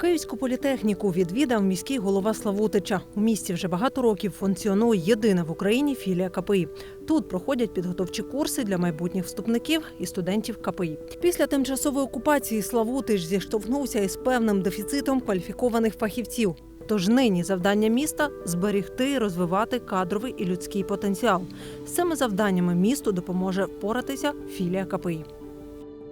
Київську політехніку відвідав міський голова Славутича. У місті вже багато років функціонує єдина в Україні філія КПІ. Тут проходять підготовчі курси для майбутніх вступників і студентів КПІ. Після тимчасової окупації Славутич зіштовхнувся із певним дефіцитом кваліфікованих фахівців. Тож нині завдання міста зберегти і розвивати кадровий і людський потенціал. З цими завданнями місту допоможе впоратися філія КПІ.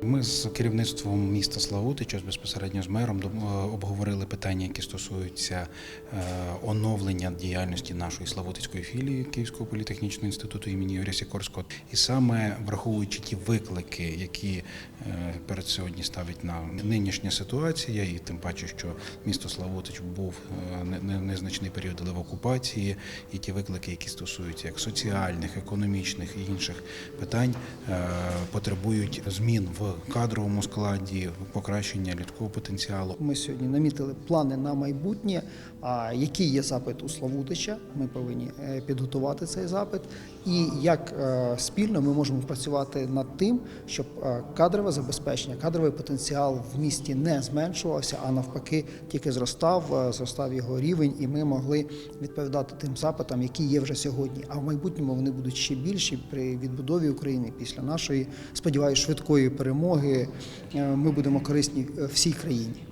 Ми з керівництвом міста Славутича, безпосередньо з мером, е, обговорили питання, які стосуються е, оновлення діяльності нашої Славутицької філії Київського політехнічного інституту імені Юрія Сікорського. І саме враховуючи ті виклики, які е, перед сьогодні ставить на нинішня ситуація, і тим паче, що місто Славутич був не- не- незначний період в окупації, і ті виклики, які стосуються як соціальних, економічних і інших питань, потребують змін в кадровому складі, покращення людського потенціалу. Ми сьогодні намітили плани на майбутнє. А який є запит у Славутича? Ми повинні е, підготувати цей запит. І як е, спільно ми можемо працювати над тим, щоб е, кадрове забезпечення, кадровий потенціал в місті не зменшувався, а навпаки, тільки зростав, зростав його рівень, і ми могли відповідати тим запитам, які є вже сьогодні. А в майбутньому вони будуть ще більші при відбудові України після нашої, сподіваюся, швидкої перемоги. Е, Ми будемо корисні е, всій країні.